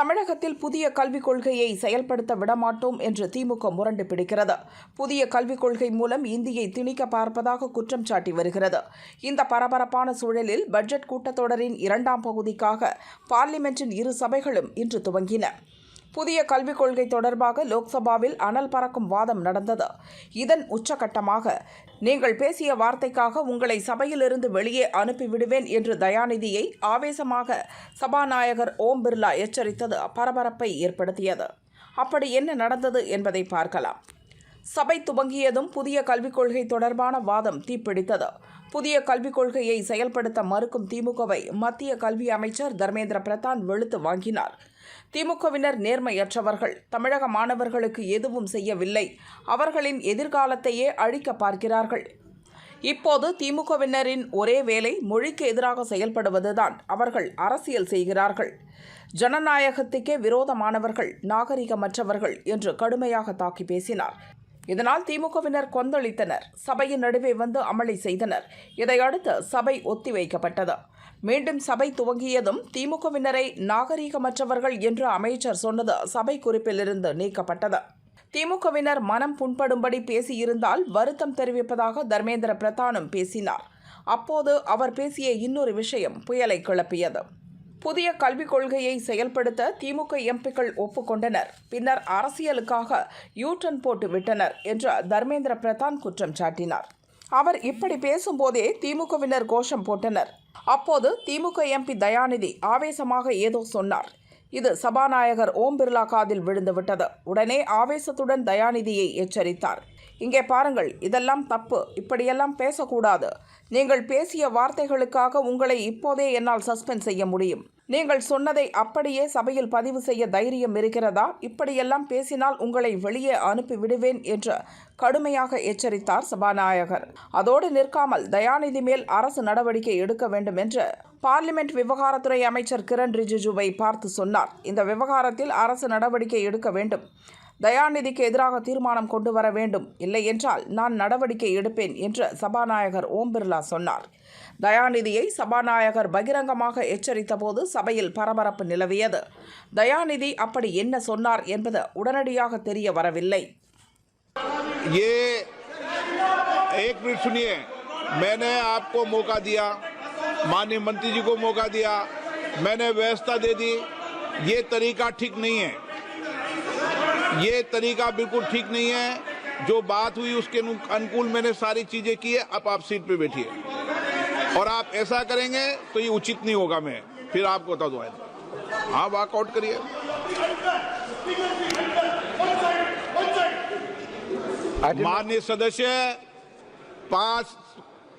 தமிழகத்தில் புதிய கல்விக் கொள்கையை செயல்படுத்த விடமாட்டோம் என்று திமுக முரண்டு பிடிக்கிறது புதிய கல்விக் கொள்கை மூலம் இந்தியை திணிக்க பார்ப்பதாக குற்றம் சாட்டி வருகிறது. இந்த பரபரப்பான சூழலில் பட்ஜெட் கூட்டத்தொடரின் இரண்டாம் பகுதிக்காக பார்லிமென்ட்டின் இரு சபைகளும் இன்று துவங்கின. புதிய கல்விக் கொள்கை தொடர்பாக லோக்சபாவில் அனல் பறக்கும் வாதம் நடந்தது. இதன் உச்சகட்டமாக நீங்கள் பேசிய வார்த்தைக்காக உங்களை சபையிலிருந்து வெளியே அனுப்பிவிடுவேன் என்று தயாநிதியை ஆவேசமாக சபாநாயகர் ஓம் பிர்லா எச்சரித்தது பரபரப்பை ஏற்படுத்தியது. அப்படி என்ன நடந்தது என்பதை பார்க்கலாம். சபை துவங்கியதும் புதிய கல்விக் கொள்கை தொடர்பான வாதம் தீப்பிடித்தது. புதிய கல்விக் கொள்கையை செயல்படுத்த மறுக்கும் திமுகவை மத்திய கல்வி அமைச்சர் தர்மேந்திர பிரதான் வெளுத்து வாங்கினார். திமுகவினர் நேர்மையற்றவர்கள். தமிழக மாணவர்களுக்கு எதுவும் செய்யவில்லை. அவர்களின் எதிர்காலத்தையே அழிக்க பார்க்கிறார்கள். இப்போது திமுகவினரின் ஒரே வேலை மொழிக்கு எதிராக செயல்படுவதுதான். அவர்கள் அரசியல் செய்கிறார்கள். ஜனநாயகத்துக்கே விரோதமானவர்கள் நாகரிகமற்றவர்கள் என்று கடுமையாக தாக்கி பேசினார். இதனால் திமுகவினர் கொந்தளித்தனர். சபையின் நடுவே வந்து அமளி செய்தனர். இதையடுத்து சபை ஒத்திவைக்கப்பட்டது. மீண்டும் சபை துவங்கியதும் திமுகவினரை நாகரீகமற்றவர்கள் என்று அமைச்சர் சொன்னது சபை குறிப்பிலிருந்து நீக்கப்பட்டது. திமுகவினர் மனம் புண்படும்படி பேசியிருந்தால் வருத்தம் தெரிவிப்பதாக தர்மேந்திர பிரதானும் பேசினார். அப்போது அவர் பேசிய இன்னொரு விஷயம் புயலை கிளப்பியது. புதிய கல்விக் கொள்கையை செயல்படுத்த திமுக எம்பிக்கள் ஒப்புக்கொண்டனர். பின்னர் அரசியலுக்காக யூட்டன் போட்டு விட்டனர் என்று தர்மேந்திர பிரதான் குற்றம் சாட்டினார். அவர் இப்படி பேசும்போதே திமுகவினர் கோஷம் போட்டனர். அப்போது திமுக எம்பி தயாநிதி ஆவேசமாக ஏதோ சொன்னார். இது சபாநாயகர் ஓம் பிர்லா காதில் விழுந்துவிட்டது. உடனே ஆவேசத்துடன் தயாநிதியை எச்சரித்தார். இங்கே பாருங்கள் இதெல்லாம் தப்பு. இப்படியெல்லாம் பேசக்கூடாது. நீங்கள் பேசிய வார்த்தைகளுக்காக உங்களை இப்போதே என்னால் சஸ்பெண்ட் செய்ய முடியும். நீங்கள் சொன்னதை அப்படியே சபையில் பதிவு செய்ய தைரியம் இருக்கிறதா? இப்படியெல்லாம் பேசினால் உங்களை வெளியே அனுப்பி விடுவேன் என்று கடுமையாக எச்சரித்தார் சபாநாயகர். அதோடு நிற்காமல் தயாநிதி மேல் அரசு நடவடிக்கை எடுக்க வேண்டும் என்று பார்லிமெண்ட் விவகாரத்துறை அமைச்சர் கிரண் ரிஜிஜுவை பார்த்து சொன்னார். இந்த விவகாரத்தில் அரசு நடவடிக்கை எடுக்க வேண்டும். தயாநிதிக்கு எதிராக தீர்மானம் கொண்டு வர வேண்டும் இல்லை என்றால் நான் நடவடிக்கை எடுப்பேன் என்று சபாநாயகர் ஓம் பிர்லா சொன்னார் தயாநிதியை சபாநாயகர் பகிரங்கமாக எச்சரித்தபோது சபையில் பரபரப்பு நிலவியது தயாநிதி அப்படி என்ன சொன்னார் என்பது உடனடியாக தெரிய வரவில்லை ये एक मिनट सुनिए मैंने आपको मौका दिया माननीय मंत्री जी को मौका दिया मैंने व्यवस्था दे दी ये तरीका ठीक नहीं है ये तरीका बिल्कुल ठीक नहीं है। जो बात हुई उसके अनुकूल मैंने सारी चीज़ें की है। अब आप सीट पे बैठिए। और आप ऐसा करेंगे तो ये उचित नहीं होगा मैं। फिर आपको बता दूँ हाँ वॉकआउट करिए। माननीय सदस्य, पाँच,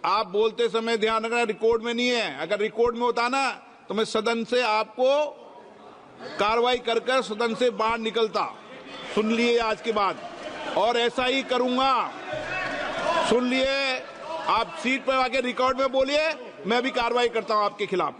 आप बोलते समय ध्यान रखना रिकॉर्ड में नहीं है। अगर रिकॉर्ड में होता ना तो मैं सदन से आपको कार्रवाई कर कर सदन से बाहर निकलता। सुन लिए आज के बाद। और ऐसा ही करूँगा। सुन लिए। आप सीट पर आके रिकॉर्ड में बोलिए, मैं भी कार्रवाई करता हूँ आपके खिलाफ।